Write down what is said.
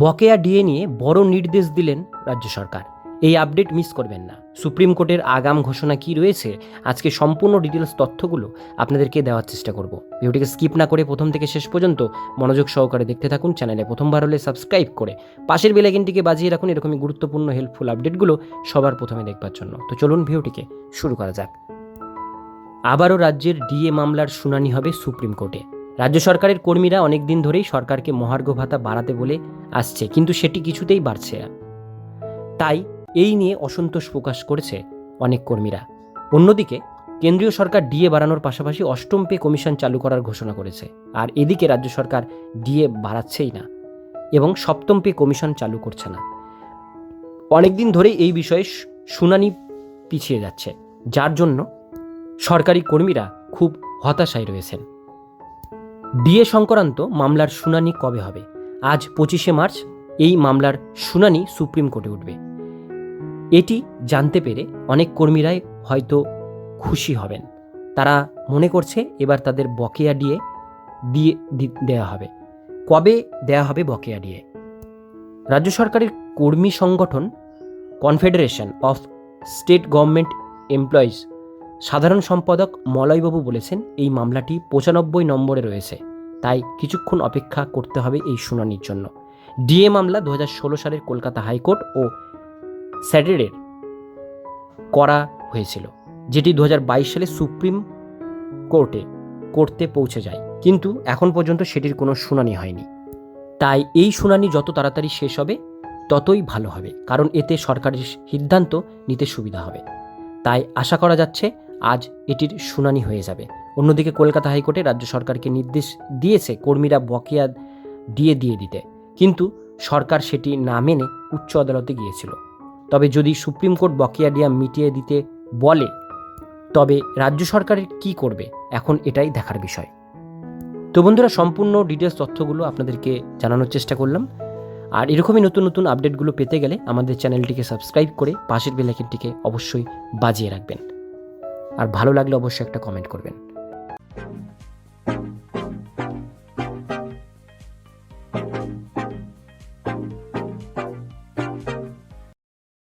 বকেয়া ডিএ নিয়ে বড় নির্দেশ দিলেন রাজ্য সরকার। এই আপডেট মিস করবেন না। সুপ্রিম কোর্টের আগাম ঘোষণা কি রয়েছে, আজকে সম্পূর্ণ ডিটেলস তথ্যগুলো আপনাদেরকে দেওয়ার চেষ্টা করব। ভিডিওটিকে স্কিপ না করে প্রথম থেকে শেষ পর্যন্ত মনোযোগ সহকারে দেখতে থাকুন, চ্যানেলে প্রথমবার হলে সাবস্ক্রাইব করে পাশের বেলাইকিনটিকে বাজিয়ে রাখুন এরকমই গুরুত্বপূর্ণ হেল্পফুল আপডেটগুলো সবার প্রথমে দেখবার জন্য। তো চলুন ভিডিওটিকে শুরু করা যাক। আবারও রাজ্যের ডিএ মামলার শুনানি হবে সুপ্রিম কোর্টে। রাজ্য সরকারের কর্মীরা অনেক দিন ধরেই সরকারকে মহার্ঘ ভাতা বাড়াতে বলে আসছে, কিন্তু সেটি কিছুতেই বাড়ছে না। তাই এই নিয়ে অসন্তোষ প্রকাশ করেছে অনেক কর্মীরা। অন্যদিকে, কেন্দ্রীয় সরকার ডিএ বাড়ানোর পাশাপাশি অষ্টম পে কমিশন চালু করার ঘোষণা করেছে, আর এদিকে রাজ্য সরকার ডিএ বাড়াচ্ছেই না এবং সপ্তম পে কমিশন চালু করছে না। অনেকদিন ধরেই এই বিষয়ে শুনানি পিছিয়ে যাচ্ছে, যার জন্য সরকারি কর্মীরা খুব হতাশায় রয়েছেন। ডিএ সংক্রান্ত মামলার শুনানি কবে হবে? আজ পঁচিশে মার্চ, এই মামলার শুনানি সুপ্রিম কোর্টে উঠবে। এটি জানতে পেরে অনেক কর্মীরাই হয়তো খুশি হবেন। তারা মনে করছে এবার তাদের বকেয়া ডিএ দিয়ে দেয়া হবে। কবে দেয়া হবে বকেয়া ডিএ রাজ্য সরকারের কর্মী সংগঠন confederation of state government employees, সাধারণ সম্পাদক মলয়বাবু বলেছেন, এই মামলাটি পঁচানব্বই নম্বরে রয়েছে। তাই কিছুক্ষণ অপেক্ষা করতে হবে এই শুনানির জন্য। ডিএ মামলা দু হাজার ষোলো সালের কলকাতা হাইকোর্ট ও স্যাটারডের করা হয়েছিল, যেটি দু হাজার বাইশ সালে সুপ্রিম কোর্টে করতে পৌঁছে যায়। কিন্তু এখন পর্যন্ত সেটির কোনো শুনানি হয়নি। তাই এই শুনানি যত তাড়াতাড়ি শেষ হবে, ততই ভালো হবে, কারণ এতে সরকারের সিদ্ধান্ত নিতে সুবিধা হবে। তাই আশা করা যাচ্ছে, আজ এটির শুনানি হয়ে যাবে। অন্যদিকে কলকাতা হাইকোর্টে রাজ্য সরকারকে নির্দেশ দিয়েছে কর্মীরা বকেয়া দিয়ে দিয়ে দিতে। কিন্তু সরকার সেটি না মেনে উচ্চ আদালতে গিয়েছিল। তবে যদি সুপ্রিম কোর্ট বকেয়া ডিয়া মিটিয়ে দিতে বলে, তবে রাজ্য সরকারের কি করবে? এখন এটাই দেখার বিষয়। তো বন্ধুরা, সম্পূর্ণ ডিটেলস তথ্যগুলো আপনাদেরকে জানানোর চেষ্টা করলাম। আর এরকমই নতুন নতুন আপডেটগুলো পেতে গেলে আমাদের চ্যানেলটিকে সাবস্ক্রাইব করে পাশের বেলাইকনটিকে অবশ্যই বাজিয়ে রাখবেন। আর ভালো লাগলে অবশ্যই একটা কমেন্ট করবেন।